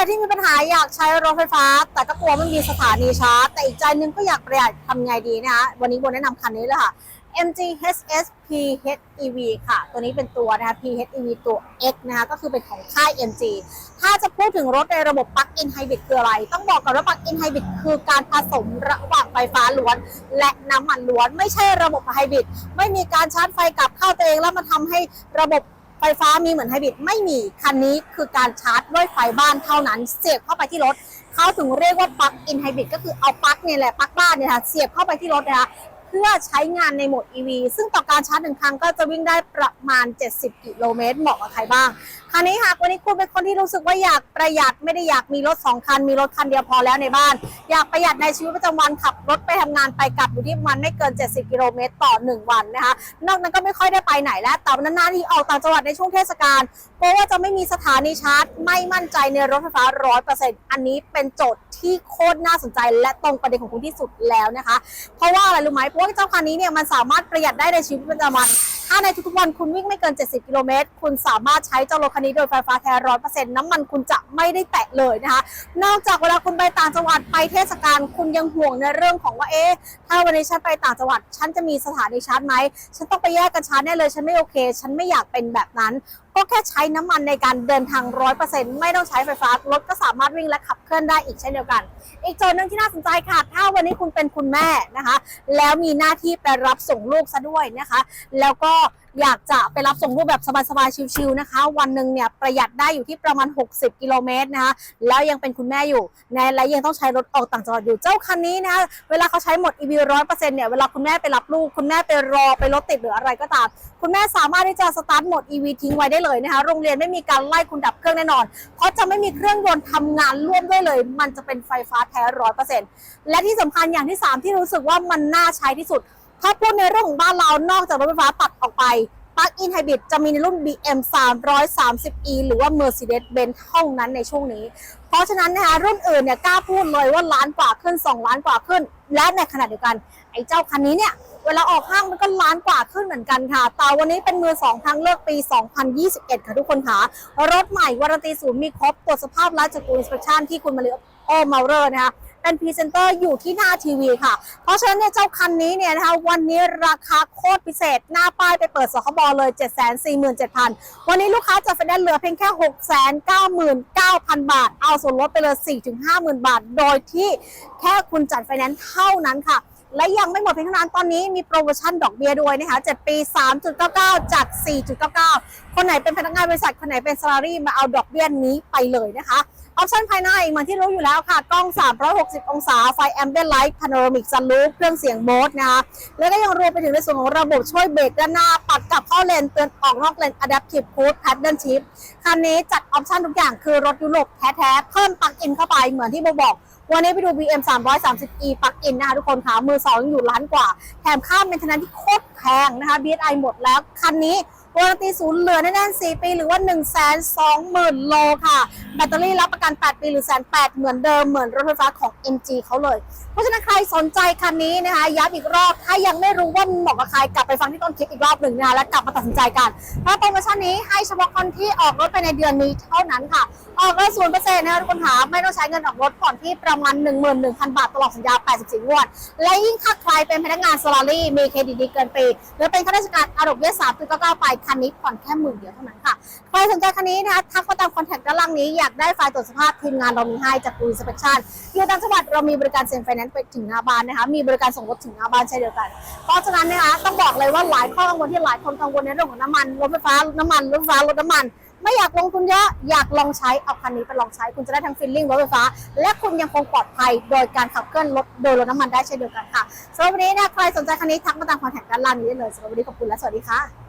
รที่มีปัญหาอยากใช้รถไฟฟ้า แต่ก็กลัวไม่มีสถานีชาร์จ แต่อีกใจหนึงก็อยากประหยัดทำไงดีนะคะวันนี้โบแนะนำคันนี้เลยค่ะ MG HS PHEV ค่ะ ตัวนี้เป็นตัวนะคะ PHEV ตัว X นะคะ ก็คือเป็นของค่าย MG ถ้าจะพูดถึงรถในระบบ Plug-in Hybrid คืออะไร ต้องบอกก่อนว่า Plug-in Hybrid คือการผสมระหว่างไฟฟ้าล้วน และน้ำมันล้วน ไม่ใช่ระบบไฮบริด ไม่มีการชาร์จไฟกลับเข้าตัวเองแล้วมาทำให้ระบบ ไฟฟ้ามีเหมือนไฮบริดไม่มี คันนี้คือการชาร์จด้วยไฟบ้านเท่านั้น เสียบเข้าไปที่รถ เขาถึงเรียกว่าปลั๊กอินไฮบริดก็คือเอาปลั๊กเนี่ยแหละปลั๊กบ้านเนี่ยค่ะเสียบเข้าไปที่รถนะคะ เพื่อใช้งานในโหมด EV ซึ่งต่อการชาร์จหนึ่งครั้งก็จะวิ่งได้ประมาณ 70 กิโลเมตรเหมาะกับใครบ้าง คราวนี้หากวันนี้คุณเป็นคนที่รู้สึกว่าอยากประหยัดไม่ได้อยากมีรถ 2 คัน มีรถคันเดียวพอแล้วในบ้าน อยากประหยัดในชีวิตประจำวันขับรถไปทำงานไปกลับอยู่ที่มาณไม่เกิน 70 กิโลเมตรต่อ 1 วันนะคะ นอกนั้นก็ไม่ค่อยได้ไปไหนแล้วแต่วันนานๆที่ออกต่างจังหวัดในช่วงเทศกาลเพราะว่าจะไม่มีสถานีชาร์จ ไม่มั่นใจในรถไฟฟ้า100%อันนี้เป็นโจทย์ที่โคตรน่าสนใจ และตรงประเด็นของคุณที่สุดแล้วนะคะ เพราะว่าอะไรรู้ไหมว่าเจ้าคันนี้เนี่ยมันสามารถประหยัดได้ในชีวิตประจำวัน ถ้าในทุกๆวันคุณวิ่งไม่เกิน 70 กิโลเมตร คุณสามารถใช้เจ้ารถคันนี้โดยไฟฟ้าแท้ร้อยเปอร์เซ็นต์น้ำมันคุณจะไม่ได้แตะเลยนะคะ นอกจากเวลาคุณไปต่างจังหวัดไปเทศกาลคุณยังห่วงในเรื่องของว่าเอ๊ะถ้าวันนี้ฉันไปต่างจังหวัด ฉันจะมีสถานีชาร์จไหมฉันต้องไปแยกกันชาร์จแน่เลย ฉันไม่โอเค ฉันไม่อยากเป็นแบบนั้น ก็แค่ใช้น้ำมันในการเดินทางร้อยเปอร์เซ็นต์ไม่ต้องใช้ไฟฟ้ารถก็สามารถวิ่งและขับเคลื่อนได้อีกเช่นเดียวกัน อีกโจทย์หนึ่งที่น่าสนใจค่ะ ถ้าวันนี้คุณเป็นคุณแม่นะคะ แล้วมีหน้าที่ไปรับส่งลูกซะด้วยนะคะ แล้วก็อยากจะไปรับส่งลูกแบบสบายๆ ชิวๆนะคะ วันหนึ่งเนี่ยประหยัดได้อยู่ที่ประมาณ 60 กิโลเมตรนะคะแล้วยังเป็นคุณแม่อยู่ในและยังต้องใช้รถออกต่างจังหวัดอยู่เจ้าคันนี้นะคะเวลาเขาใช้หมด EV ร้อยเปอร์เซ็นต์เนี่ยเวลาคุณแม่ไปรับลูก คุณแม่ไปรอไปรถติดหรืออะไรก็ตาม คุณแม่สามารถที่จะสตาร์ทหมด EV ทิ้งไว้ได้เลยนะคะ โรงเรียนไม่มีการไล่คุณดับเครื่องแน่นอน เพราะจะไม่มีเครื่องยนต์ทำงานร่วมด้วยเลย มันจะเป็นไฟฟ้าแท้ร้อยเปอร์เซ็นต์และที่สำคัญอย่างที่ 3 ที่รู้สึกว่ามันน่าใช้ที่สุด ถ้าพูดในเรื่องของบ้านเรานอกจากรถไฟฟ้าตัดออกไป Plug-in Hybrid จะมีในรุ่น BM 330e หรือว่า Mercedes-Benz เท่านั้นในช่วงนี้ เพราะฉะนั้นนะคะรุ่นอื่นเนี่ยกล้าพูดเลยว่าล้านกว่าขึ้น 2 ล้านกว่าขึ้น และในขณะเดียวกัน ไอ้เจ้าคันนี้เนี่ย เวลาออกห้างมันก็ล้านกว่าขึ้นเหมือนกันค่ะ แต่วันนี้เป็นมือ2ทางเลือกปี 2021 ค่ะทุกคนค่ะ รถใหม่วารันตีศูนย์มีครบตรวจสภาพและจากกูอินสเปคชันที่คุณมาริโอมาเรอร์นะคะเป็นพรีเซนเตอร์อยู่ที่หน้าทีวีค่ะ เพราะฉะนั้นเนี่ยเจ้าคันนี้เนี่ยนะคะวันนี้ราคาโคตรพิเศษ หน้าป้ายไปเปิดสคบเลย 747,000 วันนี้ลูกค้าจะไฟแนนซ์เหลือเพียงแค่ 699,000 บาท เอาส่วนลดไปเลย 4-50,000 บาท โดยที่แค่คุณจัดไฟแนนซ์เท่านั้นค่ะ และยังไม่หมดเพียงเท่านั้นตอนนี้มีโปรโมชั่นดอกเบี้ยด้วยนะคะ 7 ปี 3.99 จาก 4.99 คนไหนเป็นพนักงานบริษัท คนไหนเป็นซา l ารีมาเอาดอกเบี้ยนี้ไปเลยนะคะ ออปชันภายในเหมือนที่รู้อยู่แล้วค่ะ กล้อง 360 องศา ไฟแอมเบียนไลท์พาโนรามิกซันรูฟเครื่องเสียงโบสนะคะ แล้วก็ยังรวมไปถึงในส่วนของระบบช่วยเบรกด้านหน้า ปัดกลับเข้าเลนเตือนออกนอกเลน Adaptive Cruise Paddle Shift คันนี้จัดออปชันทุกอย่างคือรถยุโรปแท้ๆ เพิ่มปลั๊กอินเข้าไปเหมือนที่โบบอกวันนี้ไปดู BM 330e ปลั๊กอินนะคะทุกคนค่ะ มือสองอยู่ล้านกว่า แถมค่าเป็นทนันที่โคตรแพงนะคะ BSI หมดแล้ว คันนี้ วารันตีศูนย์เหลือแน่นๆ4ปีหรือว่า 1 2 0 0 0 0 โลค่ะ แบตเตอรี่รับประกัน 8 ปีหรือแสนแปดเหมือนเดิมเหมือนรถไฟฟ้าของ MG เขาเลย เพราะฉะนั้นใครสนใจคันนี้นะคะย้ำอีกรอบถ้ายังไม่รู้ว่าเหมาะกับใครกลับไปฟังที่ต้นคลิปอีกรอบหนึ่งนะคะแล้วกลับมาตัดสินใจกันเพราะโปรโมชั่นนี้ให้เฉพาะคนที่ออกรถไปในเดือนนี้เท่านั้นค่ะ ออกรถศูนย์เปอร์เซ็นต์นะคะทุกคนค่ะไม่ต้องใช้เงินออกรถผ่อนที่ประมาณ 11,000 บาทตลอดสัญญา 84 งวด และยิ่งถ้าใครเป็นพนักงานสลารี่มีเครดิตดีเกินปีหรือเป็นข้าราชการอาดกเบี้ย3 9ไปคันนี้ผ่อนแค่หมื่นเดียวเท่านั้นค่ะ ใครสนใจคันนี้นะคะทักมาตามคอนแทคด้านล่างนี้อยากได้ไฟล์ตรวจสภาพทีมงานเรามีให้จากกูอินสเปคชั่นอยู่ต่างจังหวัดเรามีบริการเซ็นไฟแนนซ์ไปถึงหน้าบ้านนะคะ มีบริการส่งรถถึงหน้าบ้านเช่นเดียวกัน เพราะฉะนั้นนะคะต้องบอกเลยว่าหลายข้อกังวลที่หลายคนกังวลในเรื่องของน้ำมันรถไฟฟ้าน้ำมันรถไฟฟ้ารถน้ำมันไม่อยากลงทุนเยอะ อยากลองใช้ เอาคันนี้ไปลองใช้ คุณจะได้ทั้งฟีลลิ่งรถไฟฟ้า และคุณยังคงปลอดภัยโดยการขับเคลื่อนรถโดยรถน้ำมันได้เช่นเดียวกันค่ะสำหรับวันนี้นะใครสนใจคันนี้ทักมาตามคอนแทคด้านล่างนี้ได้เลยสำหรับวันนี้ขอบคุณและสวัสดีค่ะ